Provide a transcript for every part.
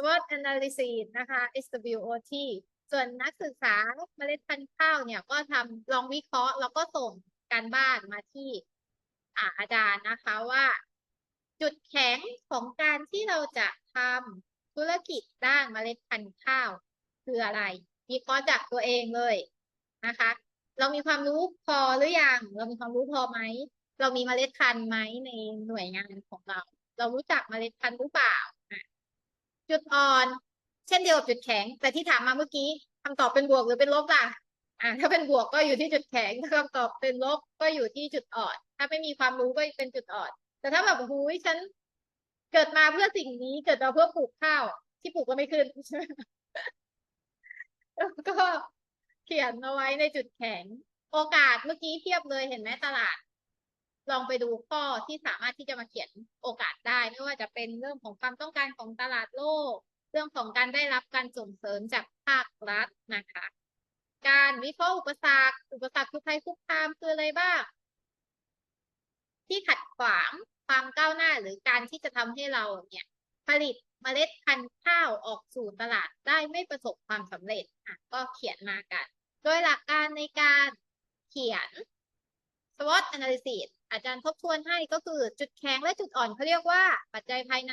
SWOT analysis นะคะ SWOT ส่วนนักศึกษาเมล็ดพันธุ์ข้าวเนี่ยก็ทำลองวิเคราะห์ แล้วก็ส่งการบ้านมาที่อาจารย์นะคะว่า จุดแข็งของการที่เราจะทำธุรกิจด้านเมล็ดพันธุ์ข้าว คืออะไรวิเคราะห์จากตัวเองเลยนะคะ เรามีความรู้พอหรือยังเรามีความรู้พอไหมเรามีเมล็ดพันธุ์ไหมในหน่วยงานของเรา เรารู้จักเมล็ดพันธุ์หรือเปล่า จุดอ่อน เช่นเดียวกับจุดแข็ง แต่ที่ถามมาเมื่อกี้คำตอบเป็นบวกหรือเป็นลบล่ะอ่าถ้าเป็นบวกก็อยู่ที่จุดแข็งถ้าคำตอบเป็นลบก็อยู่ที่จุดอ่อน ถ้าไม่มีความรู้ก็เป็นจุดอ่อน แต่ถ้าแบบหูยฉันเกิดมาเพื่อสิ่งนี้เกิดมาเพื่อปลูกข้าว ที่ปลูกก็ไม่ขึ้นก็เขียนเอาไว้ในจุดแข็ง โอกาสเมื่อกี้เทียบเลยเห็นไหมตลาด ลองไปดูข้อที่สามารถที่จะมาเขียนโอกาสได้ ไม่ว่าจะเป็นเรื่องของความต้องการของตลาดโลก เรื่องของการได้รับการส่งเสริมจากภาครัฐนะคะ การวิเคราะห์อุปสรรค อุปสรรคคือภัยคุกคามคืออะไรบ้าง ที่ขัดขวางความก้าวหน้าหรือการที่จะทำให้เราเนี่ย ผลิตเมล็ดพันธุ์ข้าวออกสู่ตลาดได้ไม่ประสบความสำเร็จอะก็เขียนมากัน โดยหลักการในการเขียน SWOT analysis อาจารย์ทบทวนให้ก็คือจุดแข็งและจุดอ่อนเขาเรียกว่าปัจจัยภายใน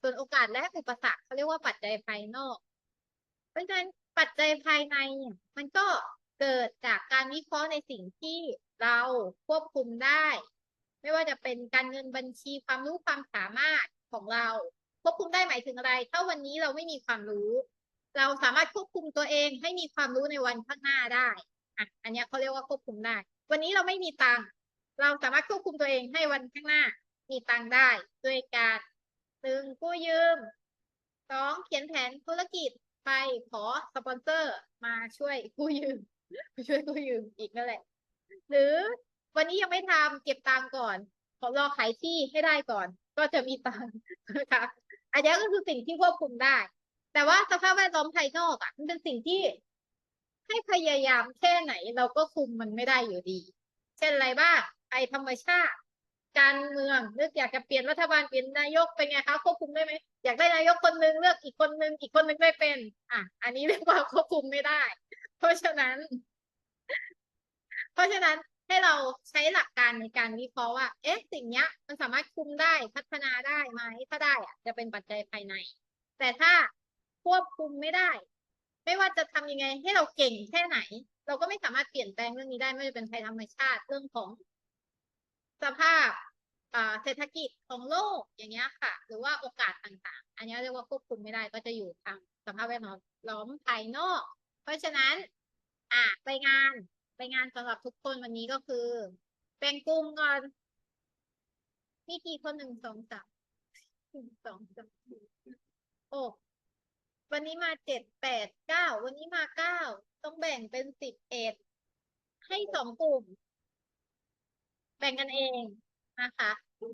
ส่วนโอกาสและอุปสรรคเขาเรียกว่าปัจจัยภายนอก เพราะฉะนั้นปัจจัยภายในเนี่ยมันก็เกิดจากการวิเคราะห์ในสิ่งที่เราควบคุมได้ ไม่ว่าจะเป็นการเงินบัญชีความรู้ความสามารถของเรา ควบคุมได้หมายถึงอะไร ถ้าวันนี้เราไม่มีความรู้ เราสามารถควบคุมตัวเองให้มีความรู้ในวันข้างหน้าได้อะอันนี้เขาเรียกว่าควบคุมได้ วันนี้เราไม่มีตังค์ เราสามารถควบคุมตัวเองให้วันข้างหน้ามีตังได้ด้วยการหนึ่งกู้ยืมสองเขียนแผนธุรกิจไปขอสปอนเซอร์มาช่วยกู้ยืมช่วยกู้ยืมอีกนั่นแหละ หรือวันนี้ยังไม่ทำเก็บตังก่อนขอรอขายที่ให้ได้ก่อน ก็จะมีตังค์นะคะอันนี้ก็คือสิ่งที่ควบคุมได้ แต่ว่าสภาพแวดล้อมภายนอกอะมันเป็นสิ่งที่ให้พยายามแค่ไหนเราก็คุมมันไม่ได้อยู่ดี เช่นอะไรบ้าง ภัยธรรมชาติ การเมืองเลือกอยากจะเปลี่ยนรัฐบาลเปลี่ยนนายกเป็นไงคะควบคุมได้ไหมอยากได้นายกคนนึงเลือกอีกคนนึงอีกคนนึงไม่เป็น อะ อันนี้เรียกว่าควบคุมไม่ได้ เพราะฉะนั้น เพราะฉะนั้นให้เราใช้หลักการในการวิเคราะห์ว่า เอ๊ะสิ่งเนี้ย มันสามารถคุมได้พัฒนาได้ไหมถ้าได้อะจะเป็นปัจจัยภายใน แต่ถ้าควบคุมไม่ได้ ไม่ว่าจะทำยังไงให้เราเก่งแค่ไหน เราก็ไม่สามารถเปลี่ยนแปลงเรื่องนี้ได้ไม่ว่าจะเป็นภัยธรรมชาติเรื่องของ สภาพเศรษฐกิจของโลกอย่างเงี้ยค่ะ หรือว่าโอกาสต่างๆ อันนี้เรียกว่าควบคุมไม่ได้ก็จะอยู่ทางสภาพแวดล้อมภายนอก เพราะฉะนั้นอะไปงานไปงานสำหรับทุกคนวันนี้ก็คือแบ่งกลุ่มก่อนมีกี่คนหนึ่งสองสามหนึ่งสองสามโอ้วันนี้มาเจ็ดแปดเก้าวันนี้มาเก้าต้องแบ่งเป็นสิบเอ็ดให้สองกลุ่ม แบ่งกันเองนะคะ